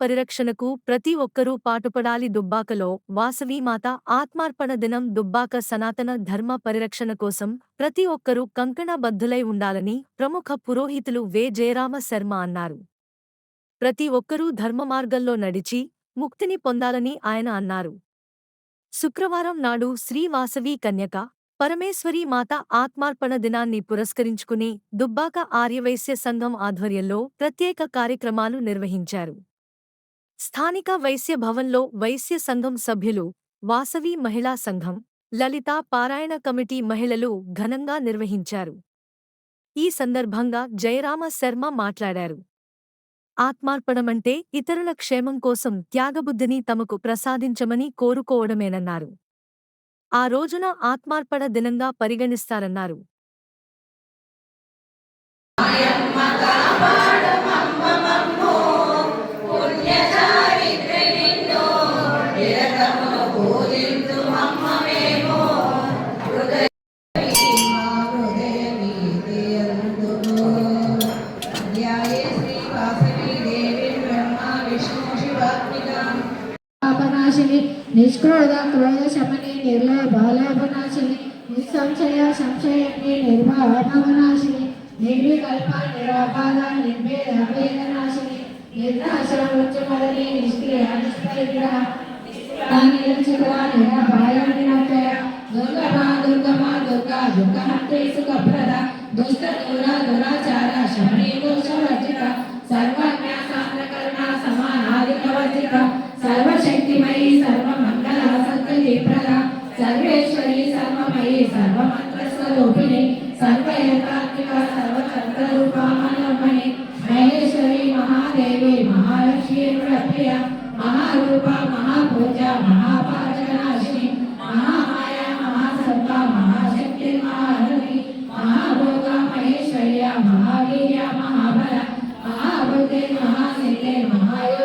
పరిరక్షణకు ప్రతి ఒక్కరూ పాటుపడాలి దుబ్బాకలో. వాసవీమాత ఆత్మార్పణ దినం దుబ్బాక సనాతన ధర్మ పరిరక్షణ కోసం ప్రతి ఒక్కరూ కంకణబద్ధులై ఉండాలని ప్రముఖ పురోహితులు వే. జయరామ శర్మ అన్నారు. ప్రతి ఒక్కరూ ధర్మమార్గంలో నడిచి ముక్తిని పొందాలని ఆయన అన్నారు. శుక్రవారం నాడు శ్రీ వాసవి కన్యక పరమేశ్వరీ మాత ఆత్మార్పణ దినాన్ని పురస్కరించుకుని దుబ్బాక ఆర్యవైశ్య సంఘం ఆధ్వర్యంలో ప్రత్యేక కార్యక్రమాలు నిర్వహించారు. స్థానిక వైశ్య భవన్లో వైశ్య సంఘం సభ్యులు వాసవి మహిళా సంఘం లలితా పారాయణ కమిటీ మహిళలు ఘనంగా నిర్వహించారు. ఈ సందర్భంగా జయరామ శర్మ మాట్లాడారు. ఆత్మార్పణమంటే ఇతరుల క్షేమం కోసం త్యాగబుద్ధిని తమకు ప్రసాదించమని కోరుకోవడమేనన్నారు. ఆ రోజున ఆత్మార్పణ దినంగా పరిగణిస్తారన్నారు. పాపనాశిని నిష్క్రోధ క్రోధ శమని నిర్లయ బాలోపనాశిని నిస్సంశయ సంశయని నిర్భావనాశిని నిర్వికల్ప నిరాపాద నిర్భేద వేదనాశిని నిర్నాశన ఉచ్చమదని నిష్క్రియ నిష్పరిగ్రహ నిరంచకర నిరాపాయ నిరపయ దుర్గమా దుర్గమా దుర్గా దుర్గహంతే సుఖప్రద దుష్ట దూర దురా సర్వేశ్వరి సర్వమయీ సర్వమంత్రస్వరూపిణి సర్వయథాత్మిక సర్వతంత్రరూప మనోమణి మహేశ్వరి మహాదేవి మహాలక్ష్మీ ప్రియ మహారూప మహాపూజ మహాపాచకనాశిని మహామాయ మహాసర్వ మహాశక్తి మహారవి మహాభోగ మహేశ్వర్య మహావీర్య మహాబల మహాబుద్ధి మహాసిద్ధి మహాయోగేశ్వరేశ్వరి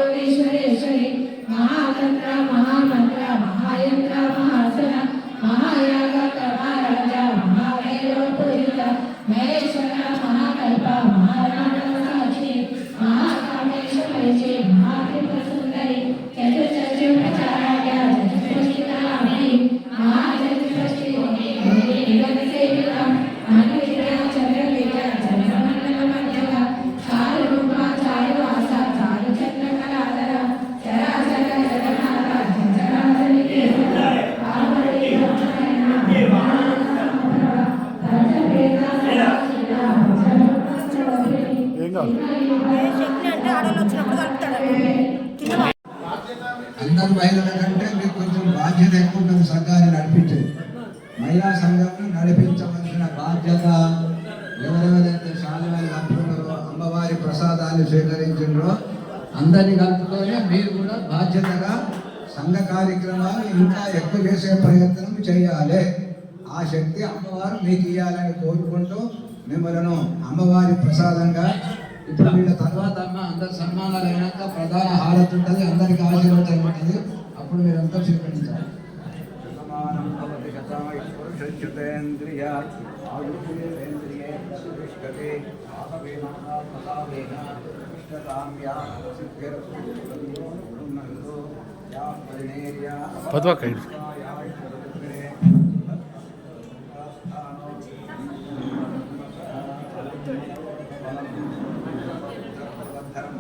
కింద. అందరు మహిళల కంటే మీకు కొంచెం బాధ్యత ఎక్కువ ఉంటుంది సంఘాన్ని నడిపించేది. మహిళా సంఘాన్ని నడిపించవలసిన బాధ్యత ఎవరెవరైతే శాలివారి కలుపుకున్నారో అమ్మవారి ప్రసాదాలు స్వీకరించారో అందరినీ కలుపుకొని మీరు కూడా బాధ్యతగా సంఘ కార్యక్రమాలు ఇంకా ఎక్కువ చేసే ప్రయత్నం చేయాలి. ఆ శక్తి అమ్మవారు మీకు ఇవ్వాలని కోరుకుంటూ మిమ్మలను అమ్మవారి ప్రసాదంగా ఇప్పుడు వీళ్ళ తర్వాత అమ్మ అందరి సన్మానాలు అయినాక ప్రధాన హారతి ఉంటుంది అందరికి ఆశీర్వచనం ఉంటుంది అప్పుడు మీరంతా స్వీకరించాలి సమానం భవతి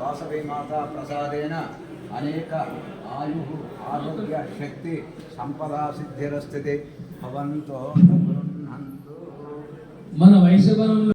వాసవి మాతా ప్రసాదేన అనేక ఆయు ఆరోగ్య శక్తి సంపదా సిద్ధిరస్థితి భవంతో మన వైశ్యవనంలో